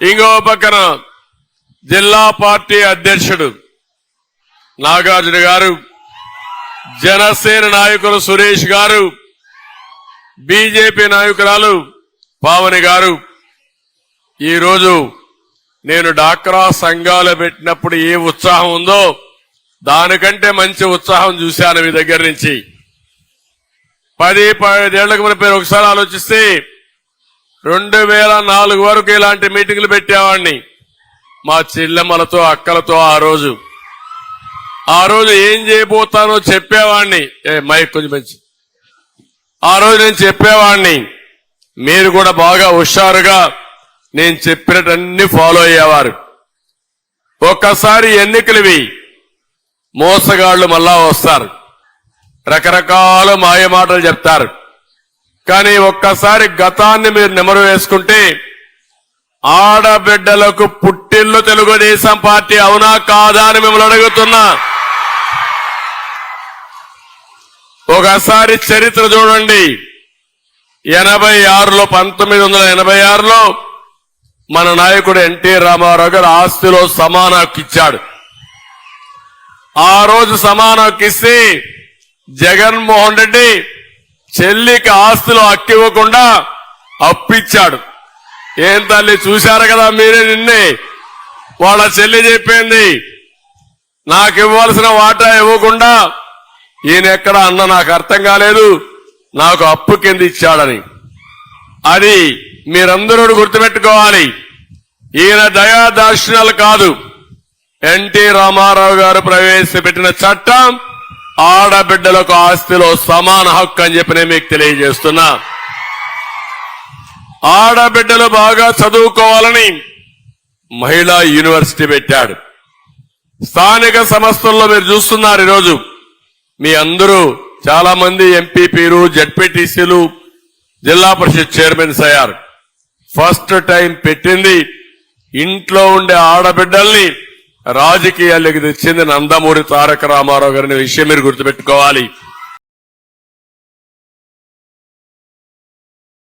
ఇంకో పక్కన జిల్లా పార్టీ అధ్యక్షుడు నాగార్జున గారు జనసేన నాయకులు సురేష్ గారు బీజేపీ నాయకురాలు పావని గారు. ఈరోజు నేను డాక్రా సంఘాలు పెట్టినప్పుడు ఏ ఉత్సాహం ఉందో దానికంటే మంచి ఉత్సాహం చూశాను మీ దగ్గర నుంచి. పది పదేళ్ళకు మన పేరు ఒకసారి ఆలోచిస్తే రెండు వేల నాలుగు వరకు ఇలాంటి మీటింగ్లు పెట్టేవాడిని. మా చెల్లెమ్మలతో అక్కలతో ఆ రోజు. ఆ రోజు ఏం చేయబోతానో చెప్పేవాడిని. ఏ మైక్ కొంచెం మంచి ఆ రోజు నేను చెప్పేవాడిని మీరు కూడా బాగా హుషారుగా నేను చెప్పినటన్ని ఫాలో అయ్యేవారు. ఒక్కసారి ఎన్నికలువి మోసగాళ్ళు మళ్ళా వస్తారు. రకరకాల మాయ మాటలు చెప్తారు. కానీ ఒక్కసారి గతాన్ని మీరు నెమరు వేసుకుంటే ఆడబిడ్డలకు పుట్టిల్లు తెలుగుదేశం పార్టీ అవునా కాదా అని మిమ్మల్ని అడుగుతున్నా. ఒకసారి చరిత్ర చూడండి. ఎనభై ఆరులో పంతొమ్మిది వందల ఎనభై ఆరులో మన నాయకుడు ఎన్టీ రామారావు గారు ఆస్తిలో సమాన హక్కు ఇచ్చాడు. ఆ రోజు సమాన హక్కు ఇస్తే జగన్మోహన్ రెడ్డి చెల్లికి ఆస్తులు అక్కివ్వకుండా అప్పిచ్చాడు. ఏం తల్లి చూశారు కదా మీరే నిన్నే? వాళ్ళ చెల్లి చెప్పింది నాకు ఇవ్వాల్సిన వాటా ఇవ్వకుండా ఈయన ఎక్కడ అన్న నాకు అర్థం కాలేదు నాకు అప్పు కింద ఇచ్చాడని. అది మీరందరూ గుర్తుపెట్టుకోవాలి. ఈయన దయా దాక్షిణ్యాలు కాదు. ఎన్టీ రామారావు గారు ప్రవేశపెట్టిన చట్టం ఆడబిడ్డలకు ఆస్తిలో సమాన హక్కు అని చెప్పి నేను మీకు తెలియజేస్తున్నా. ఆడబిడ్డలు బాగా చదువుకోవాలని మహిళా యూనివర్సిటీ పెట్టాడు. స్థానిక సంస్థల్లో మీరు చూస్తున్నారు ఈరోజు. మీ అందరూ చాలా మంది ఎంపీపీలు జడ్పీటీసీలు జిల్లా పరిషత్ చైర్మన్స్ అయ్యారు. ఫస్ట్ టైం పెట్టింది ఇంట్లో ఉండే ఆడబిడ్డల్ని రాజకీయాలకు చెందిన నందమూరి తారక రామారావు గారిని విషయం మీరు గుర్తుపెట్టుకోవాలి.